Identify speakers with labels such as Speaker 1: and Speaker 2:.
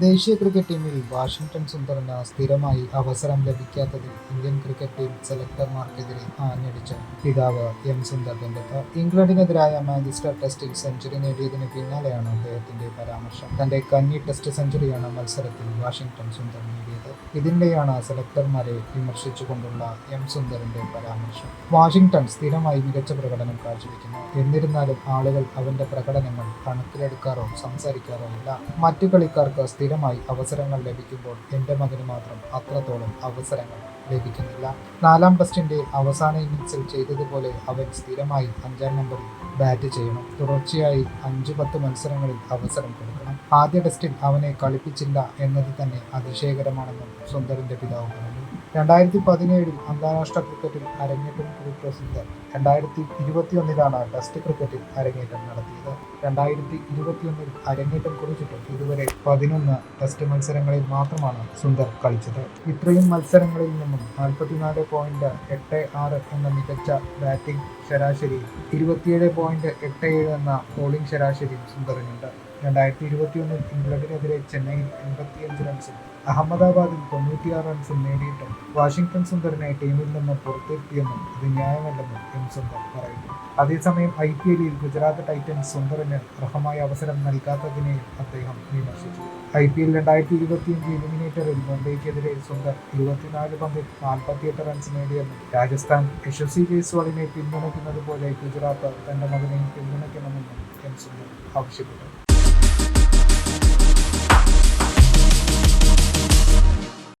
Speaker 1: ദേശീയ ക്രിക്കറ്റ് ടീമിൽ വാഷിംഗ്ടൺ സുന്ദറിന് സ്ഥിരമായി അവസരം ലഭിക്കാത്തതിൽ ഇന്ത്യൻ ക്രിക്കറ്റ് ടീം സെലക്ടർമാർക്കെതിരെ ആഞ്ഞടിച്ച പിതാവ് എം സുന്ദർ രംഗത്ത്. ഇംഗ്ലണ്ടിനെതിരായ മാഞ്ചസ്റ്റർ ടെസ്റ്റിൽ സെഞ്ചുറി നേടിയതിന് പിന്നാലെയാണ് അദ്ദേഹത്തിന്റെ പരാമർശം. തന്റെ കന്നി ടെസ്റ്റ് സെഞ്ചുറിയാണ് മത്സരത്തിൽ വാഷിംഗ്ടൺ സുന്ദർ നേടിയത്. ഇതിനിടെയാണ് സെലക്ടർമാരെ വിമർശിച്ചുകൊണ്ടുള്ള എം സുന്ദറിന്റെ പരാമർശം. വാഷിംഗ്ടൺ സ്ഥിരമായി മികച്ച പ്രകടനം കാഴ്ചവെക്കുന്നു. എന്നിരുന്നാലും ആളുകൾ അവന്റെ പ്രകടനങ്ങൾ കണക്കിലെടുക്കാറോ സംസാരിക്കാറോ ഇല്ല മറ്റു കളിക്കാർക്ക് സ്ഥിരമായി അവസരങ്ങൾ ലഭിക്കുമ്പോൾ എന്റെ മകന് മാത്രം അത്രത്തോളം അവസരങ്ങൾ ലഭിക്കുന്നില്ല. നാലാം ടെസ്റ്റിന്റെ അവസാന ഇന്നിംഗ്സിൽ ചെയ്തതുപോലെ അവൻ സ്ഥിരമായി അഞ്ചാം നമ്പറിൽ ബാറ്റ് ചെയ്യണം. തുടർച്ചയായി അഞ്ചു പത്ത് മത്സരങ്ങളിൽ അവസരം കൊടുക്കണം. ആദ്യ ടെസ്റ്റിൽ അവനെ കളിപ്പിച്ചില്ല എന്നത് തന്നെ അതിശയകരമാണെന്നും സുന്ദറിന്റെ പിതാവ് പറഞ്ഞു. രണ്ടായിരത്തി പതിനേഴിൽ അന്താരാഷ്ട്ര ക്രിക്കറ്റിൽ അരങ്ങേറ്റം സുന്ദർ രണ്ടായിരത്തി ഇരുപത്തിയൊന്നിലാണ് ടെസ്റ്റ് ക്രിക്കറ്റിൽ അരങ്ങേറ്റം നടത്തിയത്. രണ്ടായിരത്തി ഇരുപത്തിയൊന്നിൽ അരങ്ങേറ്റം കുറിച്ചിട്ടും ഇതുവരെ പതിനൊന്ന് ടെസ്റ്റ് മത്സരങ്ങളിൽ മാത്രമാണ് സുന്ദർ കളിച്ചത്. ഇത്രയും മത്സരങ്ങളിൽ നിന്നും നാൽപ്പത്തിനാല് പോയിന്റ് എട്ട് ആറ് എന്ന മികച്ച ബാറ്റിംഗ് ശരാശരി ഇരുപത്തിയേഴ് പോയിന്റ് എട്ട് ഏഴ് എന്ന ബോളിംഗ് ശരാശരി സുന്ദറിനുണ്ട്. രണ്ടായിരത്തി ഇരുപത്തിയൊന്നിൽ ഇംഗ്ലണ്ടിനെതിരെ ചെന്നൈയിൽ എൺപത്തിയഞ്ച് റൺസും അഹമ്മദാബാദിൽ തൊണ്ണൂറ്റിയാറ് റൺസും നേടിയിട്ടും വാഷിംഗ്ടൺ സുന്ദറിനെ ടീമിൽ നിന്ന് പുറത്തിരുത്തിയെന്നും ഇത് ന്യായമല്ലെന്നും എം സുന്ദർ പറയുന്നു. അതേസമയം ഐ പി എല്ലിൽ ഗുജറാത്ത് ടൈറ്റൻസ് സുന്ദറിന് അർഹമായ അവസരം നൽകാത്തതിനെയും അദ്ദേഹം വിമർശിച്ചു. ഐ പി എൽ രണ്ടായിരത്തി ഇരുപത്തിയഞ്ച് എലിമിനേറ്ററിൽ മുംബൈക്കെതിരെ സുന്ദർ ഇരുപത്തിനാല് പന്തിൽ നാൽപ്പത്തിയെട്ട് റൺസ് നേടിയെന്നും രാജസ്ഥാൻ യശസ്വി ജയ്സ്വാളിനെ പിന്തുണയ്ക്കുന്നത് പോലെ ഗുജറാത്ത് തന്റെ മകനെയും പിന്തുണയ്ക്കണമെന്നും എം സുന്ദർ ആവശ്യപ്പെട്ടു.